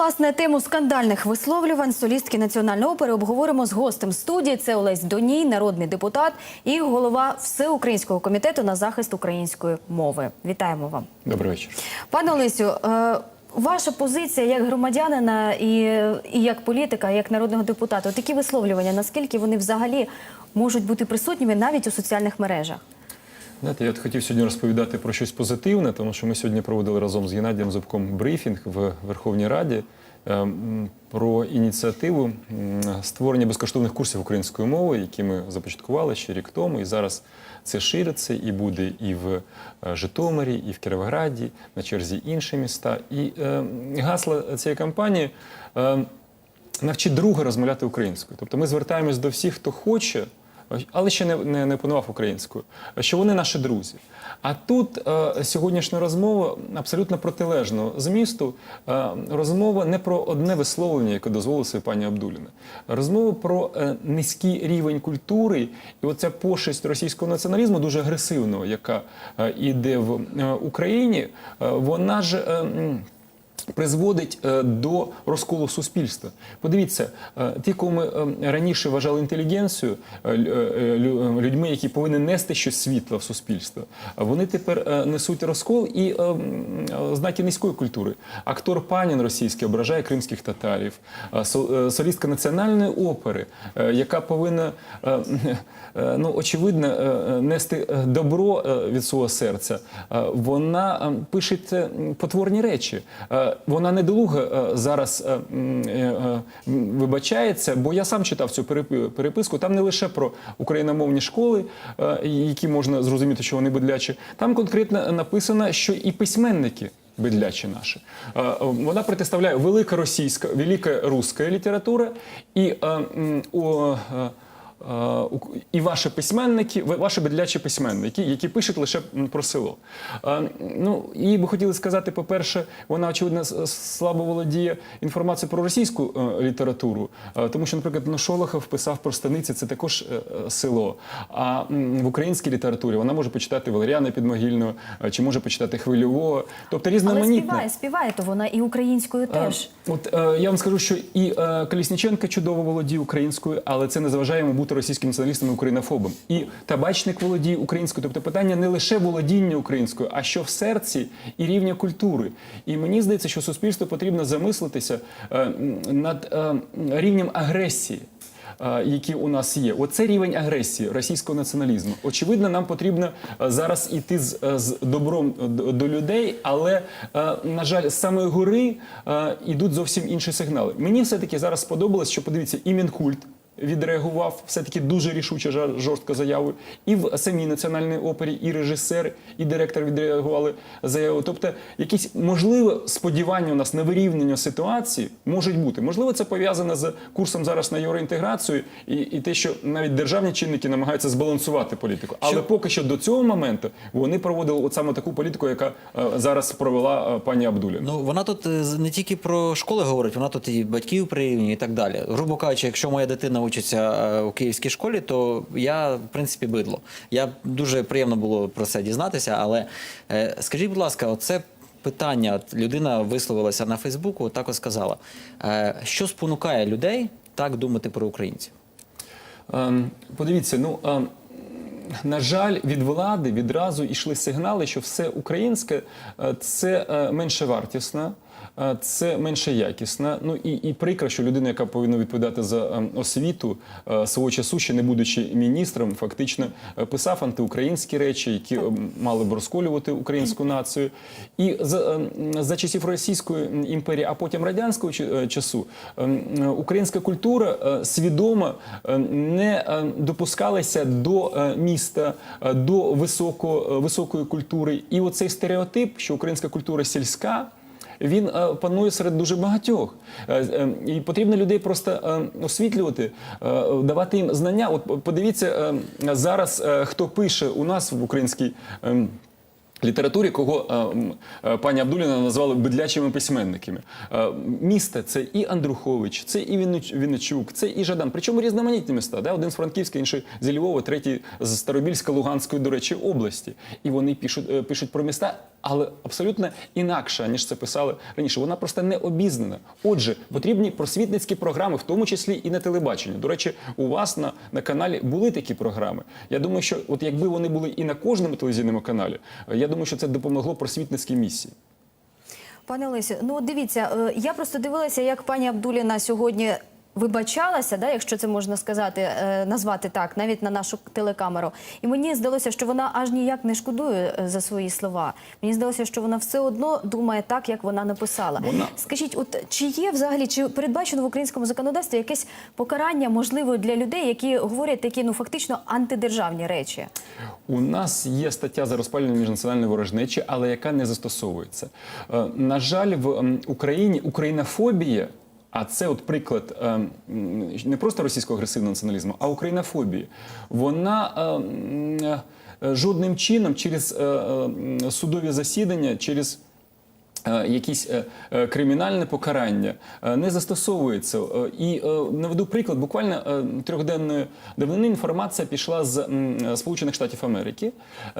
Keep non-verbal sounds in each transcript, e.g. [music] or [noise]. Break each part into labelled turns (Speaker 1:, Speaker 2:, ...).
Speaker 1: власне тему скандальних висловлювань солістки національної опери обговоримо з гостем студії. Це Олесь Доній, народний депутат і голова всеукраїнського комітету на захист української мови. Вітаємо вам,
Speaker 2: Добрий вечір.
Speaker 1: пане Олесю. е, Ваша позиція як громадянина і, і як політика, як народного депутата, такі висловлювання, наскільки вони взагалі можуть бути присутніми навіть у соціальних мережах?
Speaker 2: Знаєте, я от хотів сьогодні розповідати про щось позитивне, тому що ми сьогодні проводили разом з Геннадієм Зубком брифінг в Верховній Раді е, про ініціативу створення безкоштовних курсів української мови, які ми започаткували ще рік тому. І зараз це шириться і буде і в е, Житомирі, і в Кіровограді, на черзі інші міста. І е, гасло цієї кампанії. Е, навчить друга розмовляти українською. Тобто ми звертаємось до всіх, хто хоче, але ще не, не, не опанував українською, що вони наші друзі. А тут е, сьогоднішня розмова абсолютно протилежного змісту. Е, розмова не про одне висловлення, яке дозволила собі пані Абдуліна. Розмова про е, низький рівень культури і оця пошесть російського націоналізму, дуже агресивного, яка е, іде в е, Україні, е, вона ж. е, призводить е, до розколу суспільства. Подивіться, е, ті, кого ми е, раніше вважали інтелігенцією, е, лю- лю- людьми, які повинні нести щось світло в суспільство, вони тепер несуть розкол і знаки низької культури. Актор Панін російський ображає кримських татарів, со- солістка національної опери, яка повинна ну, очевидно нести добро від свого серця. Вона е, пише потворні речі. Вона недолуга е, зараз е, е, вибачається, бо я сам читав цю перепи- переписку. Там не лише про україномовні школи, які можна зрозуміти, що вони бедлячі. Там конкретно написано, що і письменники. Бедлячі наші. Вона представляє велика російська, велика руська література і, о, у- і ваші письменники, ваші бедлячі письменники, які пишуть лише про село. Ну, і би хотіли сказати, по-перше, вона, очевидно, слабо володіє інформацією про російську е, літературу, тому що, наприклад, ну, Шолохов писав про станиці, це також е, е, село. А в українській літературі вона може почитати Валеріана Підмогильного, е, чи може почитати Хвильового. Тобто
Speaker 1: Але
Speaker 2: різноманітне.
Speaker 1: співає, співає то вона і українською теж.
Speaker 2: От я вам скажу, що і Колісніченка чудово володіє українською, але це не заважає йому бути російським націоналістом українофобом. І табачник володіє українською. Тобто питання не лише володіння українською, а що в серці і рівня культури. І мені здається, що суспільству потрібно замислитися е, над е, рівнем агресії. е, Які у нас є, оце рівень агресії російського націоналізму. Очевидно, нам потрібно зараз іти з, з добром до, людей, але на жаль, з самої гори йдуть зовсім інші сигнали. Мені все таки зараз сподобалось, що подивіться, і Мінкульт відреагував все таки дуже рішуче жорстко заявою, і в самій національній опері, і режисер, і директор відреагували заяву. Тобто, якісь можливо сподівання у нас на вирівняння ситуації можуть бути. Можливо, це пов'язане з курсом зараз на євроінтеграцію і, і те, що навіть державні чинники намагаються збалансувати політику. Але поки що до цього моменту вони проводили от саме таку політику, яка е, зараз провела е, пані Абдуліна.
Speaker 3: Ну вона тут е, не тільки про школи говорить, вона тут і батьків прирівнює і так далі. Грубо кажучи, якщо моя дитина учиться е, у київській школі, то я в принципі бидло. Я дуже приємно було про це дізнатися. Але е, скажіть, будь ласка, оце. Питання, от людина висловилася на Фейсбуку, так ось сказала. Е, що спонукає людей так думати про українців?
Speaker 2: Ем, Подивіться, ну ем, на жаль, від влади відразу йшли сигнали, що все українське це менше вартісне. Е, Це менше якісне. Ну і, і прикро, що людина, яка повинна відповідати за ем, освіту е, свого часу, ще не будучи міністром, фактично е, писав антиукраїнські речі, які ем, мали б розколювати українську націю. І за, ем, за часів Російської імперії, а потім радянського часу, українська культура свідомо не допускалася до міста, до високо, високої культури. І оцей стереотип, що українська культура сільська. Він е, панує серед дуже багатьох, Е, е, і потрібно людей просто освітлювати, давати їм знання. От подивіться зараз, хто пише у нас в українській. Літературі, кого е, е, пані Абдуліна назвали бедлячими письменниками. Е, міста це і Андрухович, це і Віннич- Вінничук, це і Жадан. Причому різноманітні міста. Да? Один з Франківська, інший з Львова, третій з Старобільська, Луганської, до речі, області. І вони пишуть, е, пишуть про міста, але абсолютно інакше, ніж це писали раніше. Вона просто не обізнана. Отже, потрібні просвітницькі програми, в тому числі і на телебаченні. До речі, у вас на, на каналі були такі програми. Я думаю, що от якби вони були і на кожному телевізійному каналі, я думаю, що це допомогло просвітницькій місії.
Speaker 1: Пане Олесі. ну дивіться, е, я просто дивилася, як пані Абдуліна сьогодні вибачалася, да, якщо це можна сказати, е, назвати так, навіть на нашу телекамеру. І мені здалося, що вона аж ніяк не шкодує е, за свої слова. Мені здалося, що вона все одно думає так, як вона написала.
Speaker 2: Вона-
Speaker 1: Скажіть, от чи є взагалі, чи передбачено в українському законодавстві якесь покарання можливо для людей, які говорять такі ну фактично антидержавні речі?
Speaker 2: У нас є стаття за розпалювання міжнаціональної ворожнечі, але яка не застосовується. Е, На жаль, в Україні українофобія. А це от приклад е, не просто російського агресивного націоналізму, а українофобії. Вона е, е, жодним чином через судові засідання, через якісь кримінальне покарання не застосовується. І наведу приклад, буквально трьохденної давнини інформація пішла з Сполучених Штатів Америки,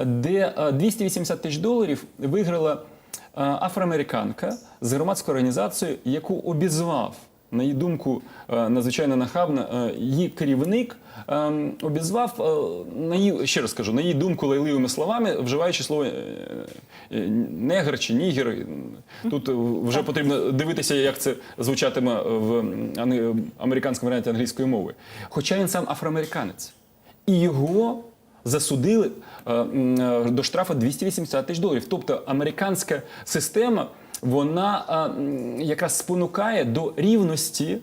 Speaker 2: де е, 280 тисяч доларів виграла афроамериканка з громадською організацією, яку обізвав. На її думку, е, надзвичайно нахабно, е, її керівник ем, обізвав е, на її, ще раз кажу, на її думку лайливими словами, вживаючи слово е, е, негр чи нігер. Тут е, вже потрібно дивитися, як це звучатиме в американському варіанті англійської мови. Хоча він сам афроамериканець. І його засудили е, е, до штрафу 280 тисяч доларів. Тобто американська система вона е, якраз спонукає до рівності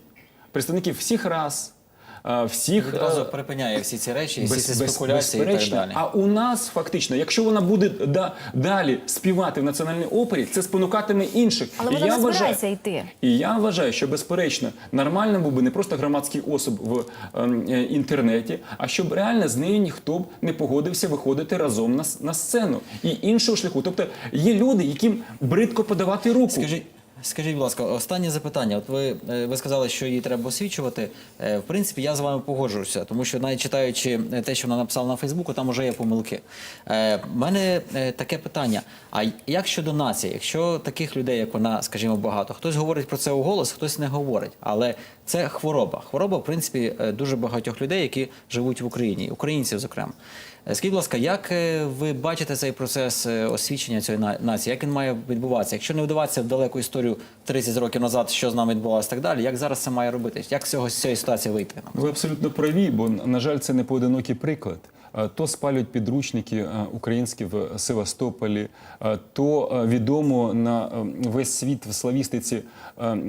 Speaker 2: представників всіх рас, всіх
Speaker 3: Відразу
Speaker 2: е,
Speaker 3: припиняє всі ці речі, всі ці
Speaker 2: без-
Speaker 3: і так далі.
Speaker 2: А у нас фактично, якщо вона буде да, далі співати в національній опері, це спонукатиме інших.
Speaker 1: Але
Speaker 2: І
Speaker 1: вона
Speaker 2: я
Speaker 1: не
Speaker 2: вважаю-
Speaker 1: збирається йти.
Speaker 2: І я вважаю, що безперечно нормально був би не просто громадський осіб в ем, е, інтернеті, а щоб реально з нею ніхто б не погодився виходити разом на, на сцену і іншого шляху. Тобто є люди, яким бридко подавати руку.
Speaker 3: Скажіть, скажіть, будь ласка, останнє запитання. От ви, е, ви сказали, що її треба освічувати. Е, В принципі, я з вами погоджуюся, тому що навіть читаючи е, те, що вона написала на Фейсбуку, там вже є помилки. В мене таке питання: а як щодо нації? Якщо таких людей, як вона, скажімо, багато, хтось говорить про це у голос, хтось не говорить. Але це хвороба. Хвороба, в принципі, дуже багатьох людей, які живуть в Україні, українців, зокрема. Е, Скажіть, будь ласка, як е, ви бачите цей процес е, освічення цієї нації? Як він має відбуватися? Якщо не вдаватися в далеку історію 30 років назад, що з нами відбувалося так далі, як зараз це має робитись? Як з цього з цієї ситуації вийти?
Speaker 2: Ви абсолютно праві, бо на жаль, це не поодинокий приклад. Е, То спалюють підручники е, українські в Севастополі, е, то відомо на весь світ в славістиці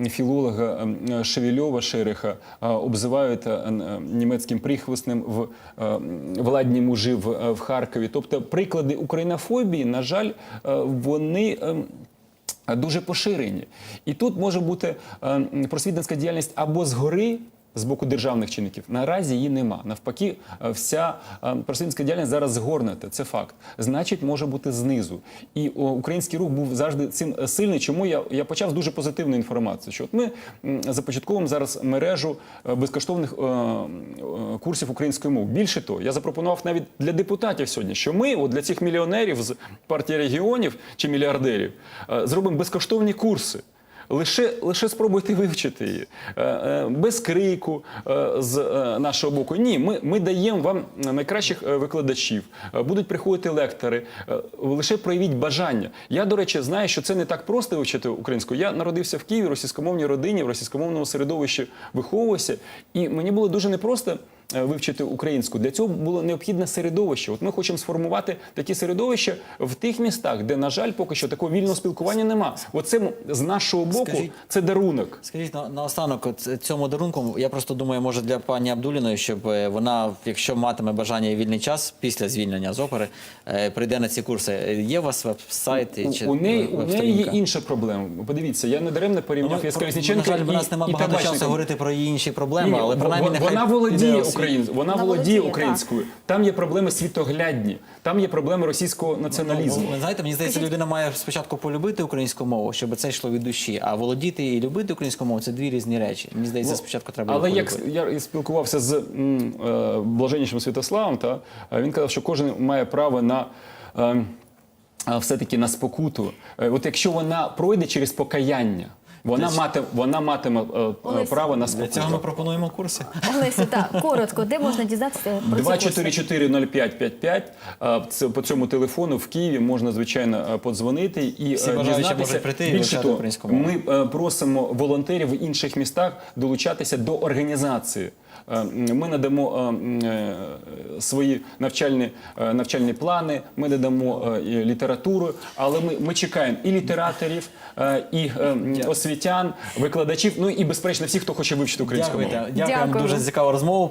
Speaker 2: філолога Шевельова Шериха е, обзивають німецьким прихвостним в владні мужі в, Харкові. Тобто приклади українофобії, на жаль, вони. ем, дуже поширені. І тут може бути просвітницька діяльність або згори. З боку державних чинників наразі її нема. Навпаки, е, вся е, просвітницька діяльність зараз згорнута. Це факт. Значить, може бути знизу. І український рух був завжди цим е, сильний. Чому я, я почав з дуже позитивної інформації? Що от ми започатковуємо зараз мережу безкоштовних курсів української мови. Більше того, я запропонував навіть для депутатів сьогодні, що ми, от для цих мільйонерів з партії регіонів чи мільярдерів, зробимо безкоштовні курси. Лише, лише спробуйте вивчити її Е, е, без крику е, з нашого боку. Ні, ми, ми даємо вам найкращих викладачів. Будуть приходити лектори. Лише проявіть бажання. Я, до речі, знаю, що це не так просто вивчити українську. Я народився в Києві, в російськомовній родині, в російськомовному середовищі виховувався, і мені було дуже непросто. Е, Вивчити українську для цього було необхідне середовище. От ми хочемо сформувати такі середовища в тих містах, де, на жаль, поки що такого вільного спілкування нема. Оце з нашого боку
Speaker 3: Скажіть-
Speaker 2: це дарунок.
Speaker 3: Скажіть на, наостанок, цьому дарунку, я просто думаю, може для пані Абдуліної, щоб е, вона, якщо матиме бажання і вільний час після звільнення з опери, е, прийде на ці курси. Є у вас веб-сайт?
Speaker 2: У,
Speaker 3: чи
Speaker 2: у неї, у неї є інша проблема. Подивіться, я не даремно
Speaker 3: Ну,
Speaker 2: порівняв
Speaker 3: ми-
Speaker 2: Яська
Speaker 3: про- На жаль, в нас немає багато часу говорити про її інші проблеми,
Speaker 2: Ні,
Speaker 3: але принаймні нехай
Speaker 2: вона володіє. Українською, вона володіє українською. Там є проблеми світоглядні, там є проблеми російського націоналізму.
Speaker 3: Ну, ви знаєте, мені здається, людина має спочатку полюбити українську мову, щоб це йшло від душі. А володіти і любити українську мову це дві різні речі. Мені здається, спочатку треба.
Speaker 2: Але як я спілкувався з е, блаженнішим Святославом, та е, він казав, що кожен має право на. е, е, Все-таки на спокуту. От якщо вона пройде через покаяння, вона мати, вона матиме е, е, право на
Speaker 3: для цього ми пропонуємо курси.
Speaker 1: Олесю, так, [laughs] коротко, де можна дізнатися про ці курси?
Speaker 2: 244-0555. Е, Це по цьому телефону в Києві можна звичайно е, подзвонити і
Speaker 3: Всі
Speaker 2: е,
Speaker 3: бажаючі можуть прийти і
Speaker 2: Більше
Speaker 3: вивчати
Speaker 2: того,
Speaker 3: українську мову.
Speaker 2: ми е, просимо волонтерів в інших містах долучатися до організації. Е, Ми надамо е, е, свої навчальні, навчальні плани, ми надамо літературу, але ми, ми чекаємо і літераторів, і освітян, викладачів, ну і безперечно всіх, хто хоче вивчити українську мову.
Speaker 3: Дякую, Дякую.
Speaker 1: Дякую.
Speaker 3: Дуже цікаву розмова.